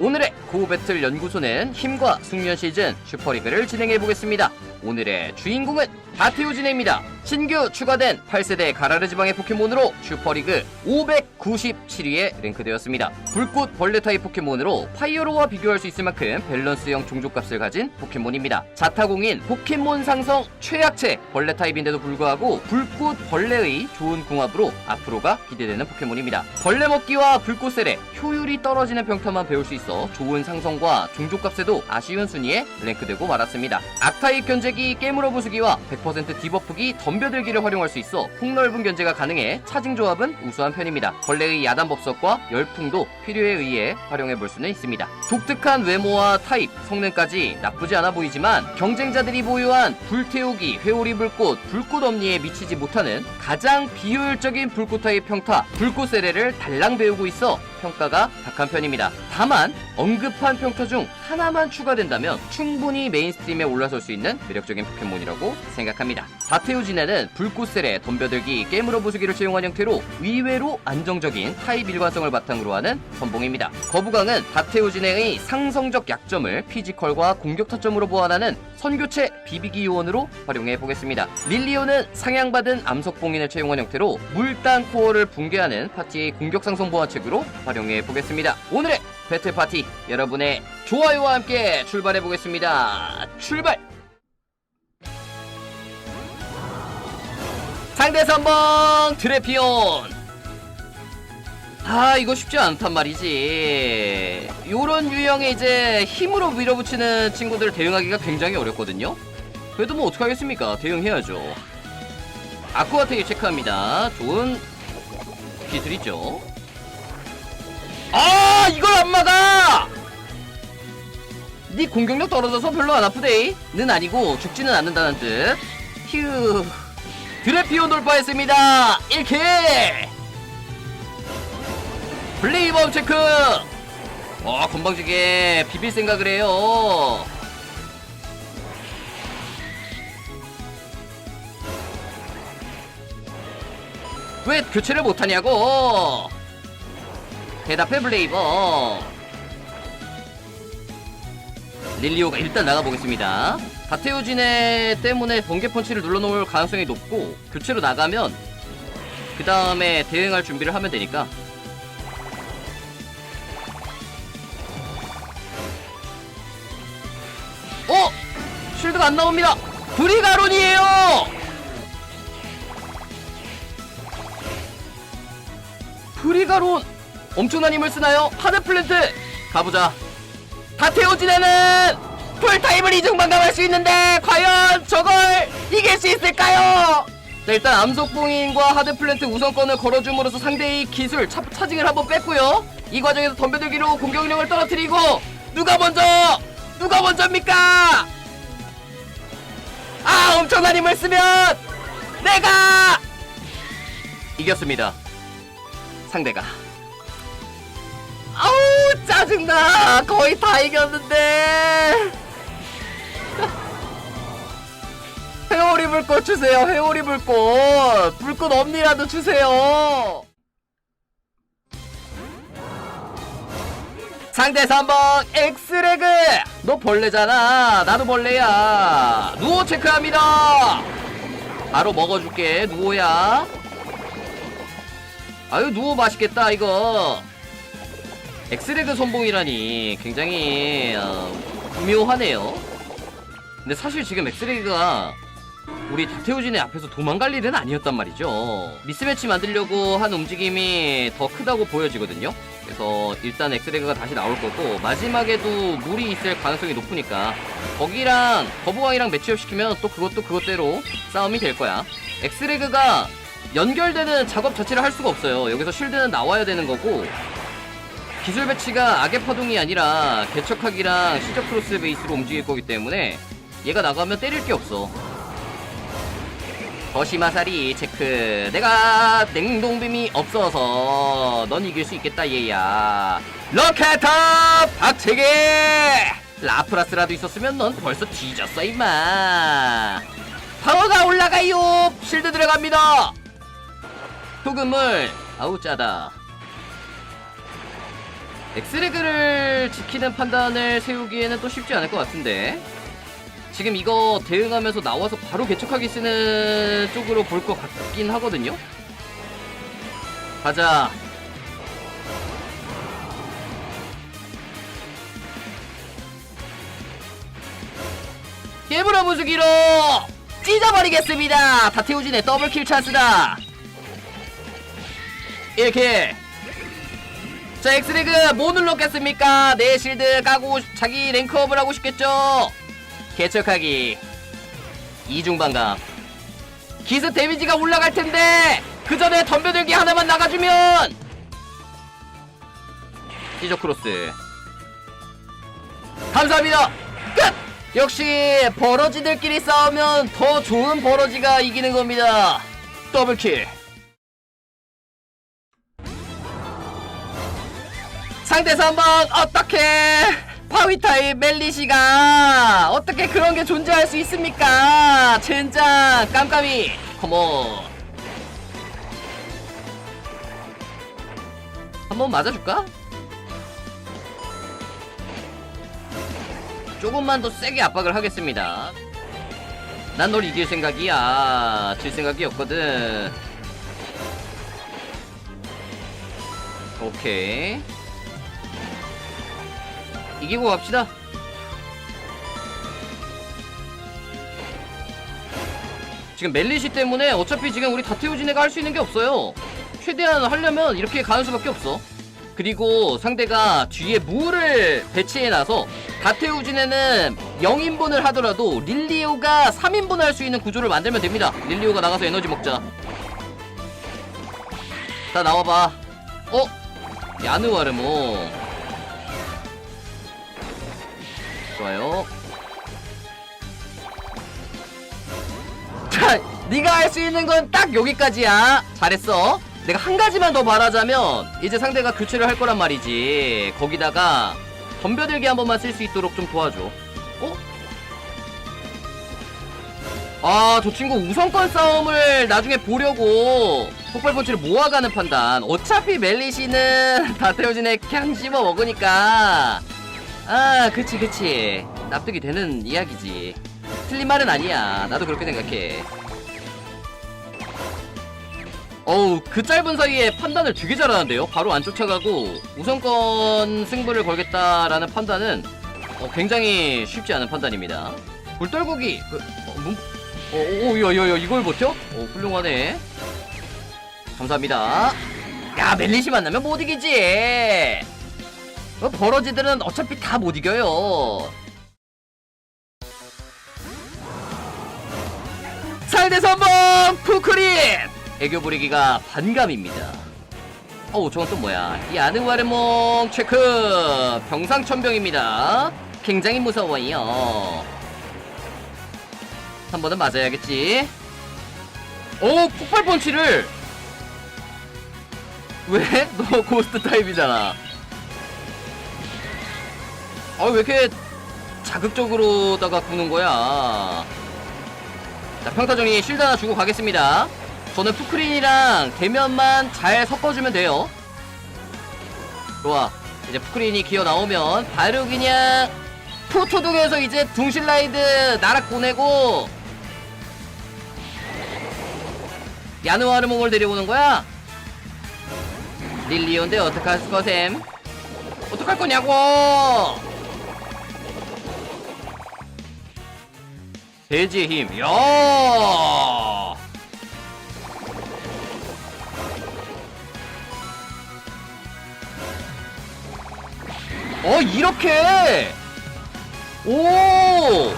오늘의 고배틀 연구소는 힘과 숙련 시즌 슈퍼리그를 진행해 보겠습니다. 오늘의 주인공은 다테오진입니다. 신규 추가된 8세대 가라르 지방의 포켓몬으로 슈퍼리그 597위에 랭크되었습니다. 불꽃 벌레 타입 포켓몬으로 파이어로와 비교할 수 있을 만큼 밸런스형 종족값을 가진 포켓몬입니다. 자타공인 포켓몬 상성 최약체 벌레 타입인데도 불구하고 불꽃 벌레의 좋은 궁합으로 앞으로가 기대되는 포켓몬입니다. 벌레 먹기와 불꽃 세례 효율이 떨어지는 평타만 배울 수 있어 좋은 상성과 종족값에도 아쉬운 순위에 랭크되고 말았습니다. 악타입 견제기 깨물어 부수기와 100% 디버프기 덤 벼들기를 활용할 수 있어 폭넓은 견제가 가능해 차징 조합은 우수한 편입니다. 벌레의 야단 법석과 열풍도 필요에 의해 활용해 볼 수는 있습니다. 독특한 외모와 타입, 성능까지 나쁘지 않아 보이지만 경쟁자들이 보유한 불태우기, 회오리 불꽃, 불꽃 엄니에 미치지 못하는 가장 비효율적인 불꽃 타입 평타, 불꽃 세례를 달랑 배우고 있어 평가가 박한 편입니다. 다만 언급한 평타 중 하나만 추가된다면 충분히 메인스트림에 올라설 수 있는 매력적인 포켓몬이라고 생각합니다. 다테우진에는 불꽃 세례, 덤벼들기, 깨물어 부수기를 채용한 형태로 의외로 안정적인 타입 일관성을 바탕으로 하는 선봉입니다. 거부강은 다테우진의 상성적 약점을 피지컬과 공격 타점으로 보완하는 선교체 비비기 요원으로 활용해 보겠습니다. 릴리오는 상향받은 암석봉인을 채용한 형태로 물단 코어를 붕괴하는 파티의 공격 상성 보완책으로 활용해 보겠습니다. 오늘의 배틀 파티 여러분의 좋아요와 함께 출발해 보겠습니다. 출발! 상대 선봉 트래피온! 아 이거 쉽지 않단 말이지. 요런 유형의 이제 힘으로 밀어붙이는 친구들 대응하기가 굉장히 어렵거든요. 그래도 뭐 어떡하겠습니까? 대응해야죠. 아쿠아테이 체크합니다. 좋은 기술이죠 아 이걸 안 막아! 네 공격력 떨어져서 별로 안 아프데이 는 아니고 죽지는 않는다는 뜻휴. 드래피온 돌파했습니다. 1킬! 플레이범 체크! 어 건방지게 비빌 생각을 해요. 왜 교체를 못하냐고 대답해 블레이버. 릴리오가 일단 나가보겠습니다. 다테오진의 때문에 번개 펀치를 눌러놓을 가능성이 높고 교체로 나가면 그 다음에 대응할 준비를 하면 되니까. 어! 쉴드가 안 나옵니다. 브리가론이에요! 브리가론 엄청난 힘을 쓰나요? 하드 플랜트 가보자 다테오진에는 풀타임을 이중반감할 수 있는데 과연 저걸 이길 수 있을까요? 자 일단 암속봉인과 하드 플랜트 우선권을 걸어줌으로써 상대의 기술 차, 차징을 한번 뺐고요 이 과정에서 덤벼들기로 공격력을 떨어뜨리고 누가 먼저 누가 먼저입니까? 아 엄청난 힘을 쓰면 내가 이겼습니다 상대가 아우 짜증나. 거의 다 이겼는데. 회오리 불꽃 주세요 회오리 불꽃. 불꽃 엄니라도 주세요. 상대 3번 엑스레그. 너 벌레잖아. 나도 벌레야. 누워 체크합니다. 바로 먹어줄게 누워야. 아유 누워 맛있겠다 이거 엑스레그 선봉이라니 굉장히 어, 묘하네요. 근데 사실 지금 엑스레그가 우리 다테오진의 앞에서 도망갈 일은 아니었단 말이죠. 미스매치 만들려고 한 움직임이 더 크다고 보여지거든요. 그래서 일단 엑스레그가 다시 나올 거고 마지막에도 물이 있을 가능성이 높으니까 거기랑 거부왕이랑 매치업 시키면 또 그것도 그것대로 싸움이 될 거야. 엑스레그가 연결되는 작업 자체를 할 수가 없어요. 여기서 쉴드는 나와야 되는 거고 기술 배치가 악의 파동이 아니라 개척하기랑 시적 크로스 베이스로 움직일 거기 때문에 얘가 나가면 때릴 게 없어. 거시마사리 체크. 내가 냉동빔이 없어서 넌 이길 수 있겠다 얘야. 로켓탑 박체계 라프라스라도 있었으면 넌 벌써 뒤졌어 임마. 파워가 올라가요! 실드 들어갑니다! 소금을 아우 짜다 엑스레그를 지키는 판단을 세우기에는 또 쉽지 않을 것 같은데. 지금 이거 대응하면서 나와서 바로 개척하기 쓰는 쪽으로 볼 것 같긴 하거든요. 가자. 깨부러 부수기로 찢어버리겠습니다. 다태우진의 더블킬 찬스다. 1킬 자 엑스레그 뭐 눌렀겠습니까? 내 실드 까고 자기 랭크업을 하고 싶겠죠? 개척하기. 이중반감 기스 데미지가 올라갈 텐데 그 전에 덤벼들기 하나만 나가주면! 시저 크로스. 감사합니다. 끝! 역시 버러지들끼리 싸우면 더 좋은 버러지가 이기는 겁니다. 더블킬 상대 3번 어떻게 파위타입 멜리시가 어떻게 그런 게 존재할 수 있습니까? 젠장 깜깜이. 컴온. 한번 맞아줄까? 조금만 더 세게 압박을 하겠습니다. 난 널 이길 생각이야. 질 생각이 없거든. 오케이 이기고 갑시다. 지금 멜리시 때문에 어차피 지금 우리 다테오진네가 할 수 있는 게 없어요. 최대한 하려면 이렇게 가는 수밖에 없어. 그리고 상대가 뒤에 무를 배치해놔서 다테우진에는 0인분을 하더라도 릴리오가 3인분을 할수 있는 구조를 만들면 됩니다. 릴리오가 나가서 에너지 먹자. 자 나와봐. 어? 야누아르모. 좋아요. 자, 네가 할 수 있는 건 딱 여기까지야. 잘했어. 내가 한 가지만 더 말하자면 이제 상대가 교체를 할 거란 말이지. 거기다가 덤벼들기 한 번만 쓸 수 있도록 좀 도와줘. 어? 아, 저 친구 우선권 싸움을 나중에 보려고 폭발 펀치를 모아가는 판단. 어차피 멜리시는 다테오진에 그냥 씹어 먹으니까 아, 그치, 그치. 납득이 되는 이야기지. 틀린 말은 아니야. 나도 그렇게 생각해. 어우, 그 짧은 사이에 판단을 되게 잘하는데요? 바로 안 쫓아가고 우선권 승부를 걸겠다라는 판단은 어, 굉장히 쉽지 않은 판단입니다. 불떨구기, 그, 어, 문, 어, 오, 야, 야, 야, 이걸 버텨? 어, 훌륭하네. 감사합니다. 야, 멜리시 만나면 못 이기지! 어, 버러지들은 어차피 다 못 이겨요. 상대 선봉 푸크린 애교 부리기가 반감입니다. 어우 저건 또 뭐야? 이 아는와르몽 체크 병상천병입니다. 굉장히 무서워요. 한 번은 맞아야겠지. 오 폭발 펀치를 왜? 너 고스트 타입이잖아. 아, 왜 이렇게 자극적으로다가 구는 거야? 자, 평타 정리 실드 하나 주고 가겠습니다. 저는 푸크린이랑 대면만 잘 섞어주면 돼요. 좋아. 이제 푸크린이 기어 나오면 바로 그냥 프로토동에서 이제 둥실라이드 나락 보내고 야누아르몽을 데려오는 거야? 릴리온데 어떡할 거셈? 어떡할 거냐고! 돼지의 힘, 야! 어, 이렇게! 오!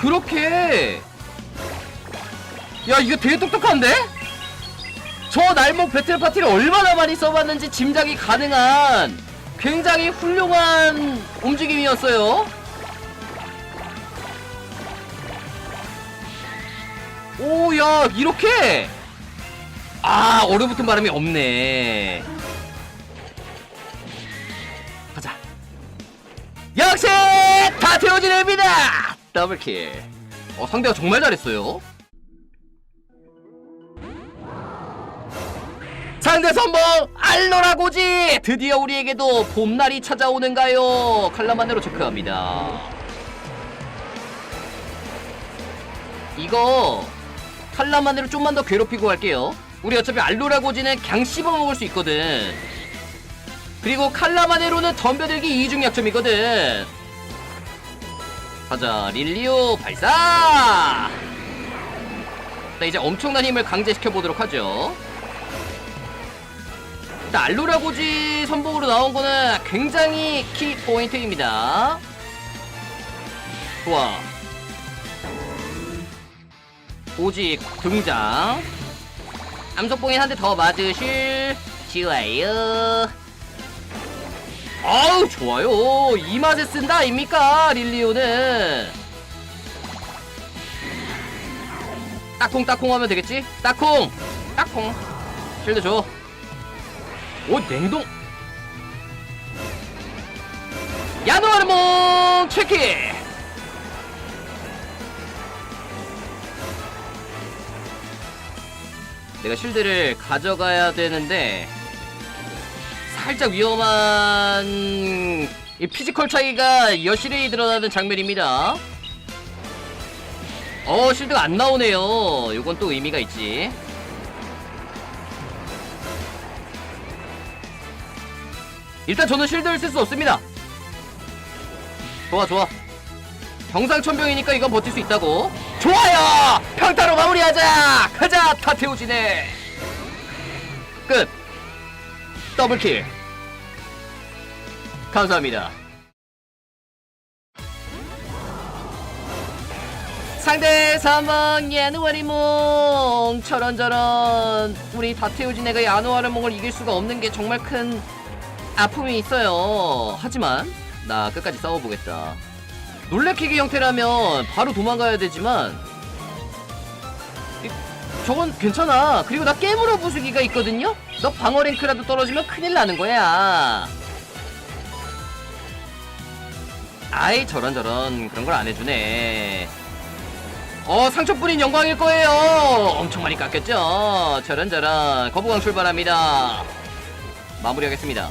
그렇게! 야, 이거 되게 똑똑한데? 저 날목 배틀 파티를 얼마나 많이 써봤는지 짐작이 가능한 굉장히 훌륭한 움직임이었어요. 오, 야, 이렇게! 아, 얼어붙은 바람이 없네. 가자. 역시! 다 태워지냅니다! 더블킬. 어, 상대가 정말 잘했어요. 상대 선봉 알로라고지. 드디어 우리에게도 봄날이 찾아오는가요? 칼라만으로 체크합니다. 이거 칼라만으로 좀만 더 괴롭히고 갈게요. 우리 어차피 알로라고지는 그냥 씹어먹을 수 있거든. 그리고 칼라마네로는 덤벼들기 이중 약점이거든. 가자 릴리오 발사! 자 이제 엄청난 힘을 강제시켜 보도록 하죠 일단 알로라고지 선봉으로 나온 거는 굉장히 키 포인트입니다. 좋아. 오직 등장. 암석봉인 한대 더 맞으실 좋아요. 아우 좋아요. 이 맛에 쓴다 아닙니까? 릴리오는. 따콩 따콩 하면 되겠지? 따콩. 따콩. 실드 줘 오 냉동 야노아르몽 체키 내가 실드를 가져가야 되는데 살짝 위험한 이 피지컬 차이가 여실히 드러나는 장면입니다. 어 실드가 안 나오네요. 이건 또 의미가 있지. 일단 저는 실드를 쓸 수 없습니다. 좋아 좋아. 경상천병이니까 이건 버틸 수 있다고. 좋아요. 평타로 마무리하자. 가자 타테오지네. 끝. 더블킬. 감사합니다. 상대 사망 야누아리몽 저런저런 우리 다테오지네가 야누아리몽을 이길 수가 없는 게 정말 큰 아픔이 있어요. 하지만 나 끝까지 싸워보겠다. 놀래키기 형태라면 바로 도망가야 되지만 이- 저건 괜찮아. 그리고 나 깨물어 부수기가 있거든요. 너 방어 랭크라도 떨어지면 큰일 나는 거야. 아이 저런 저런 그런 걸 안 해주네. 어 상처 뿌린 영광일 거예요. 엄청 많이 깎였죠. 저런 저런 거부강 출발합니다. 마무리하겠습니다.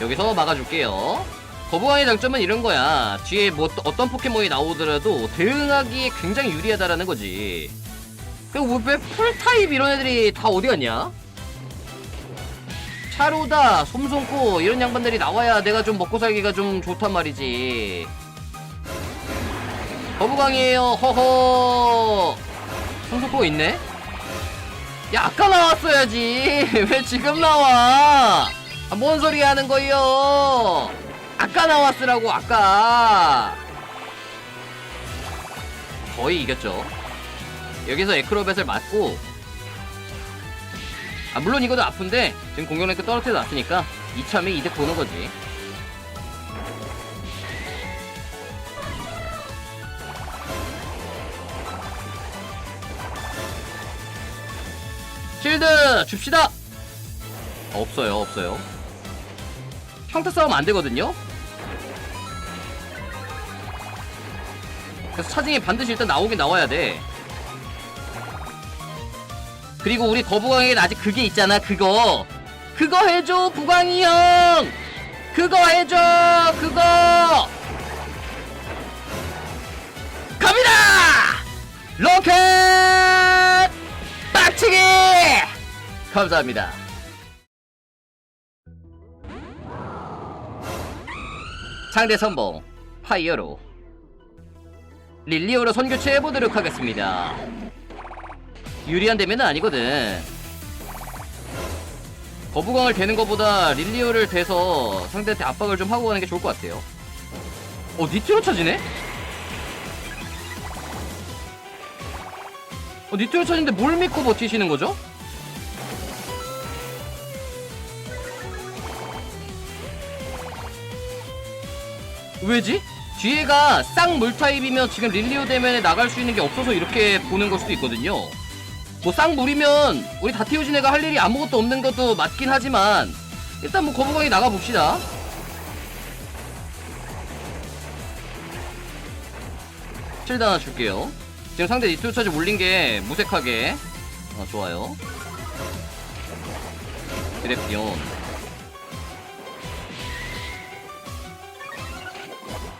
여기서 막아줄게요. 거부강의 장점은 이런 거야. 뒤에 뭐또 어떤 포켓몬이 나오더라도 대응하기에 굉장히 유리하다라는 거지. 그리고 왜 풀타입 이런 애들이 다 어디 갔냐? 차루다, 솜솜코 이런 양반들이 나와야 내가 좀 먹고 살기가 좀 좋단 말이지. 거부강이에요. 허허. 솜솜코 있네? 야 아까 나왔어야지. 왜 지금 나와? 아, 뭔 소리 하는 거요? 아까 나왔으라고 아까. 거의 이겼죠. 여기서 에크로벳을 맞고 아 물론 이것도 아픈데 지금 공격 랭크 떨어뜨려 놨으니까 이참에 이득 보는 거지. 실드 줍시다. 없어요, 없어요. 평타 싸움 안 되거든요. 그래서 차징이 반드시 일단 나오긴 나와야 돼. 그리고 우리 거부광에는 아직 그게 있잖아 그거. 그거 해줘 부광이 형! 그거 해줘 그거! 갑니다! 로켓! 빡치기! 감사합니다 상대 선봉 파이어로 릴리오로 선교체 해보도록 하겠습니다 유리한 대면은 아니거든. 거부광을 대는 것보다 릴리오를 대서 상대한테 압박을 좀 하고 가는 게 좋을 것 같아요. 어, 니트로 차지네? 어, 니트로 차지인데 뭘 믿고 버티시는 거죠? 왜지? 뒤에가 쌍 물 타입이면 지금 릴리오 대면에 나갈 수 있는 게 없어서 이렇게 보는 걸 수도 있거든요. 뭐 쌍물이면 우리 다티오진 애가 할 일이 아무것도 없는 것도 맞긴 하지만 일단 뭐 거부광이 나가 봅시다. 실드 하나 줄게요. 지금 상대 니트로 차지 올린 게 무색하게 아 좋아요 드래피온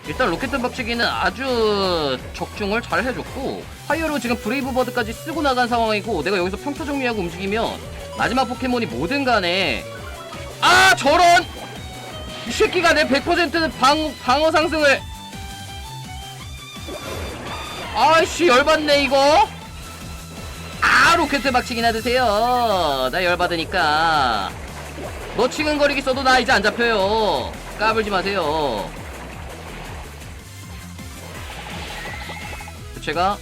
일단 로켓 박치기는 아주 적중을 잘 해줬고 파이어로 지금 브레이브 버드까지 쓰고 나간 상황이고 내가 여기서 평타 정리하고 움직이면 마지막 포켓몬이 뭐든 간에 아 저런! 이 새끼가 내 100%는 방, 방어 상승을. 아이씨 열받네 이거. 아 로켓 박치기나 드세요. 나 열받으니까. 너 치근거리기 써도 나 이제 안 잡혀요. 까불지 마세요 제가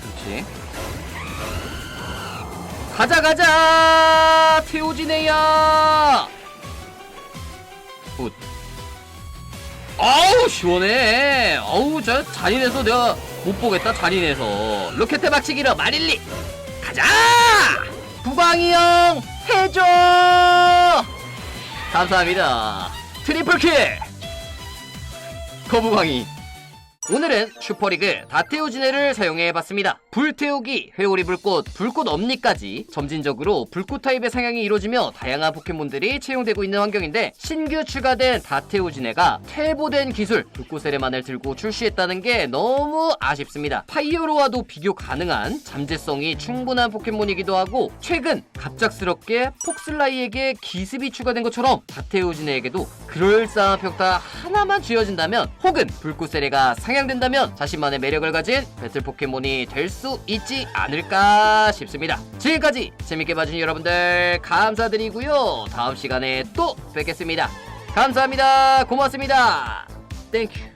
그렇지. 가자 가자! 태오지네야! 굿. 아우 시원해. 아우 저 잔인해서 내가 못 보겠다 잔인해서. 로켓 박치기로 마릴리! 가자! 부광이 형 해줘! 감사합니다. 트리플킬! 거부광이 오늘은 슈퍼리그 다테오 지네를 사용해봤습니다. 불태우기, 회오리 불꽃, 불꽃 엄니까지 점진적으로 불꽃 타입의 상향이 이루어지며 다양한 포켓몬들이 채용되고 있는 환경인데 신규 추가된 다테오지네가 퇴보된 기술 불꽃세레만을 들고 출시했다는 게 너무 아쉽습니다. 파이어로와도 비교 가능한 잠재성이 충분한 포켓몬이기도 하고 최근 갑작스럽게 폭슬라이에게 기습이 추가된 것처럼 다테오지네에게도 그럴싸한 평타 하나만 쥐어진다면 혹은 불꽃세레가 상향된다면 자신만의 매력을 가진 배틀 포켓몬이 될수 있지 않을까 싶습니다. 지금까지 재밌게 봐준 여러분들 감사드리고요. 다음 시간에 또 뵙겠습니다. 감사합니다. 고맙습니다. 땡큐.